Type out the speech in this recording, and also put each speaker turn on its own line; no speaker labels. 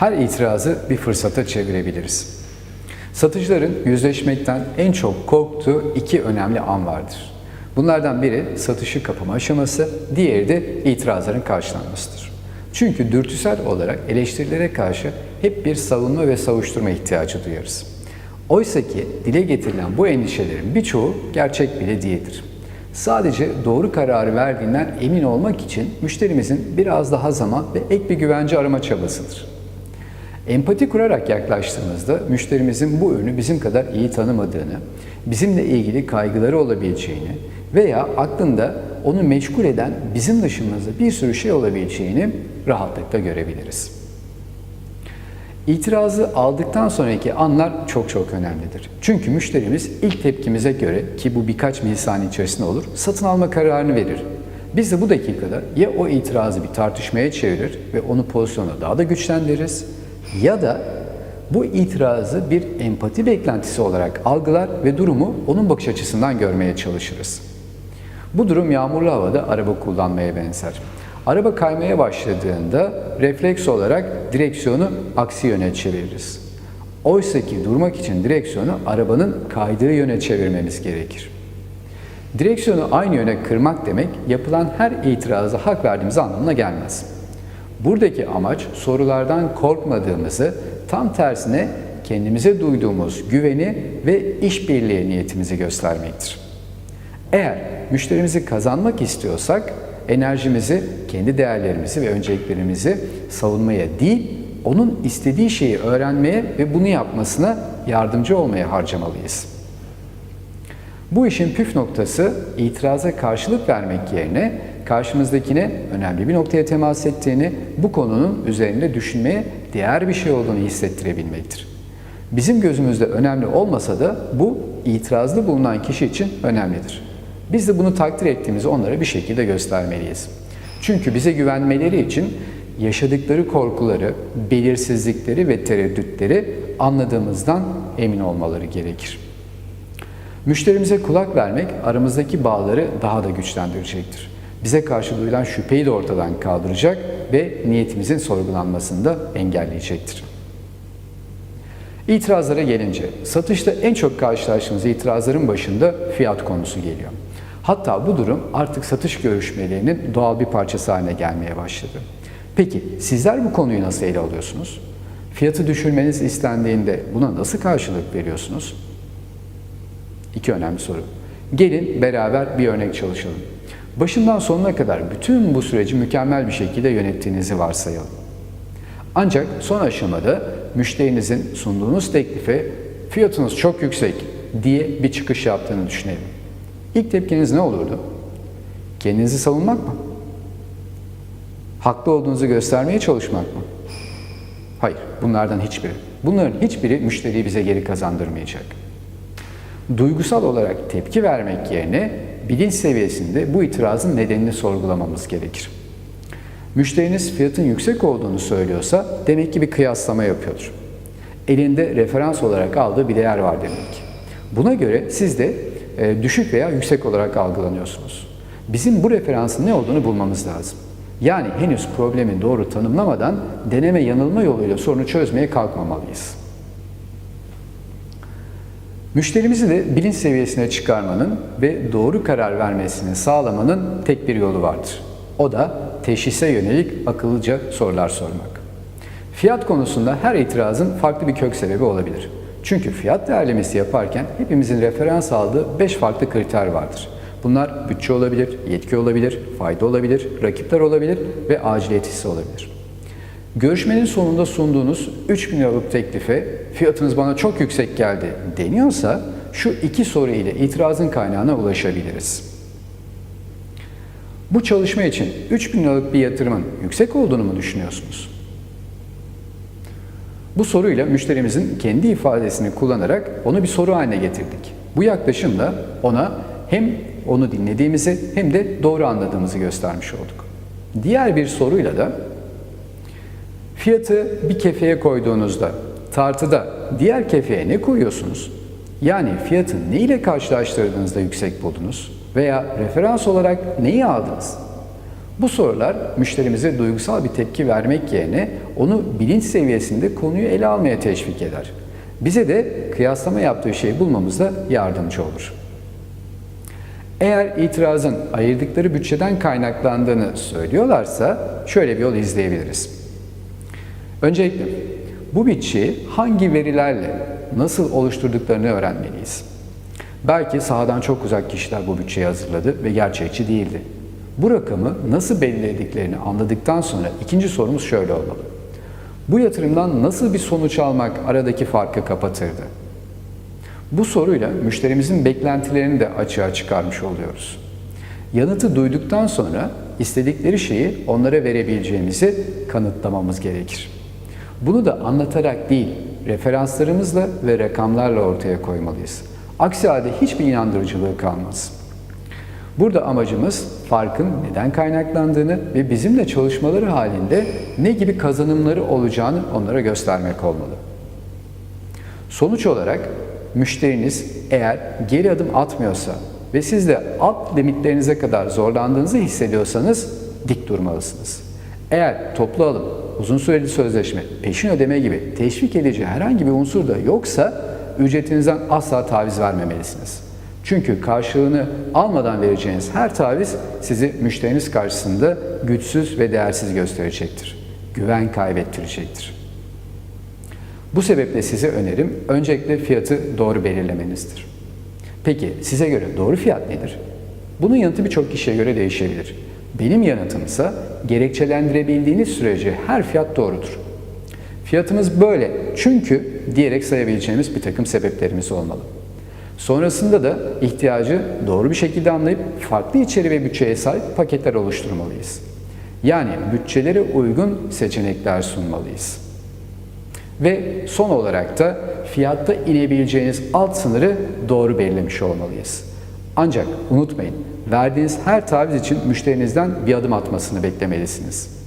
Her itirazı bir fırsata çevirebiliriz. Satıcıların yüzleşmekten en çok korktuğu iki önemli an vardır. Bunlardan biri satışı kapama aşaması, diğeri de itirazların karşılanmasıdır. Çünkü dürtüsel olarak eleştirilere karşı hep bir savunma ve savuşturma ihtiyacı duyarız. Oysa ki dile getirilen bu endişelerin birçoğu gerçek bile değildir. Sadece doğru kararı verdiğinden emin olmak için müşterimizin biraz daha zaman ve ek bir güvence arama çabasıdır. Empati kurarak yaklaştığımızda müşterimizin bu ürünü bizim kadar iyi tanımadığını, bizimle ilgili kaygıları olabileceğini veya aklında onu meşgul eden bizim dışımızda bir sürü şey olabileceğini rahatlıkla görebiliriz. İtirazı aldıktan sonraki anlar çok çok önemlidir. Çünkü müşterimiz ilk tepkimize göre ki bu birkaç milisaniye içerisinde olur, satın alma kararını verir. Biz de bu dakikada ya o itirazı bir tartışmaya çevirir ve onu pozisyona daha da güçlendiririz ya da bu itirazı bir empati beklentisi olarak algılar ve durumu onun bakış açısından görmeye çalışırız. Bu durum yağmurlu havada araba kullanmaya benzer. Araba kaymaya başladığında refleks olarak direksiyonu aksi yöne çeviririz. Oysa ki durmak için direksiyonu arabanın kaydığı yöne çevirmemiz gerekir. Direksiyonu aynı yöne kırmak demek yapılan her itiraza hak verdiğimiz anlamına gelmez. Buradaki amaç sorulardan korkmadığımızı, tam tersine kendimize duyduğumuz güveni ve işbirliği niyetimizi göstermektir. Eğer müşterimizi kazanmak istiyorsak enerjimizi, kendi değerlerimizi ve önceliklerimizi savunmaya değil, onun istediği şeyi öğrenmeye ve bunu yapmasına yardımcı olmaya harcamalıyız. Bu işin püf noktası itiraza karşılık vermek yerine karşımızdakine önemli bir noktaya temas ettiğini, bu konunun üzerinde düşünmeye değer bir şey olduğunu hissettirebilmektir. Bizim gözümüzde önemli olmasa da bu itirazlı bulunan kişi için önemlidir. Biz de bunu takdir ettiğimizi onlara bir şekilde göstermeliyiz. Çünkü bize güvenmeleri için yaşadıkları korkuları, belirsizlikleri ve tereddütleri anladığımızdan emin olmaları gerekir. Müşterimize kulak vermek aramızdaki bağları daha da güçlendirecektir. Bize karşı duyulan şüpheyi de ortadan kaldıracak ve niyetimizin sorgulanmasını da engelleyecektir. İtirazlara gelince, satışta en çok karşılaştığımız itirazların başında fiyat konusu geliyor. Hatta bu durum artık satış görüşmelerinin doğal bir parçası haline gelmeye başladı. Peki sizler bu konuyu nasıl ele alıyorsunuz? Fiyatı düşürmeniz istendiğinde buna nasıl karşılık veriyorsunuz? İki önemli soru. Gelin beraber bir örnek çalışalım. Başından sonuna kadar bütün bu süreci mükemmel bir şekilde yönettiğinizi varsayalım. Ancak son aşamada müşterinizin sunduğunuz teklife fiyatınız çok yüksek diye bir çıkış yaptığını düşünelim. İlk tepkiniz ne olurdu? Kendinizi savunmak mı? Haklı olduğunuzu göstermeye çalışmak mı? Hayır, bunlardan hiçbiri. Bunların hiçbiri müşteriyi bize geri kazandırmayacak. Duygusal olarak tepki vermek yerine bilinç seviyesinde bu itirazın nedenini sorgulamamız gerekir. Müşteriniz fiyatın yüksek olduğunu söylüyorsa demek ki bir kıyaslama yapıyordur. Elinde referans olarak aldığı bir değer var demek. Buna göre siz de e, düşük veya yüksek olarak algılanıyorsunuz. Bizim bu referansın ne olduğunu bulmamız lazım. Yani henüz problemi doğru tanımlamadan deneme yanılma yoluyla sorunu çözmeye kalkmamalıyız. Müşterimizi de bilinç seviyesine çıkarmanın ve doğru karar vermesini sağlamanın tek bir yolu vardır. O da teşhise yönelik akıllıca sorular sormak. Fiyat konusunda her itirazın farklı bir kök sebebi olabilir. Çünkü fiyat değerlemesi yaparken hepimizin referans aldığı 5 farklı kriter vardır. Bunlar bütçe olabilir, yetki olabilir, fayda olabilir, rakipler olabilir ve aciliyet hissi olabilir. Görüşmenin sonunda sunduğunuz 3000 liralık teklife fiyatınız bana çok yüksek geldi deniyorsa şu iki soru ile itirazın kaynağına ulaşabiliriz. Bu çalışma için 3000 liralık bir yatırımın yüksek olduğunu mu düşünüyorsunuz? Bu soruyla müşterimizin kendi ifadesini kullanarak onu bir soru haline getirdik. Bu yaklaşımla ona hem onu dinlediğimizi hem de doğru anladığımızı göstermiş olduk. Diğer bir soruyla da fiyatı bir kefeye koyduğunuzda tartıda diğer kefeye ne koyuyorsunuz? Yani fiyatı ne ile karşılaştırdığınızda yüksek buldunuz veya referans olarak neyi aldınız? Bu sorular müşterimize duygusal bir tepki vermek yerine onu bilinç seviyesinde konuyu ele almaya teşvik eder. Bize de kıyaslama yaptığı şeyi bulmamızda yardımcı olur. Eğer itirazın ayırdıkları bütçeden kaynaklandığını söylüyorlarsa şöyle bir yol izleyebiliriz. Öncelikle bu bütçeyi hangi verilerle nasıl oluşturduklarını öğrenmeliyiz. Belki sahadan çok uzak kişiler bu bütçeyi hazırladı ve gerçekçi değildi. Bu rakamı nasıl belirlediklerini anladıktan sonra ikinci sorumuz şöyle olmalı. Bu yatırımdan nasıl bir sonuç almak aradaki farkı kapatırdı? Bu soruyla müşterimizin beklentilerini de açığa çıkarmış oluyoruz. Yanıtı duyduktan sonra istedikleri şeyi onlara verebileceğimizi kanıtlamamız gerekir. Bunu da anlatarak değil, referanslarımızla ve rakamlarla ortaya koymalıyız. Aksi halde hiçbir inandırıcılığı kalmaz. Burada amacımız farkın neden kaynaklandığını ve bizimle çalışmaları halinde ne gibi kazanımları olacağını onlara göstermek olmalı. Sonuç olarak müşteriniz eğer geri adım atmıyorsa ve siz de alt limitlerinize kadar zorlandığınızı hissediyorsanız dik durmalısınız. Eğer toplu alım, uzun süreli sözleşme, peşin ödeme gibi teşvik edici herhangi bir unsur da yoksa ücretinizden asla taviz vermemelisiniz. Çünkü karşılığını almadan vereceğiniz her taviz sizi müşteriniz karşısında güçsüz ve değersiz gösterecektir. Güven kaybettirecektir. Bu sebeple size önerim öncelikle fiyatı doğru belirlemenizdir. Peki size göre doğru fiyat nedir? Bunun yanıtı birçok kişiye göre değişebilir. Benim yanıtım ise gerekçelendirebildiğiniz sürece her fiyat doğrudur. Fiyatımız böyle çünkü diyerek sayabileceğimiz bir takım sebeplerimiz olmalı. Sonrasında da ihtiyacı doğru bir şekilde anlayıp farklı içeri ve bütçeye sahip paketler oluşturmalıyız. Yani bütçelere uygun seçenekler sunmalıyız. Ve son olarak da fiyatta inebileceğiniz alt sınırı doğru belirlemiş olmalıyız. Ancak unutmayın, verdiğiniz her taviz için müşterinizden bir adım atmasını beklemelisiniz.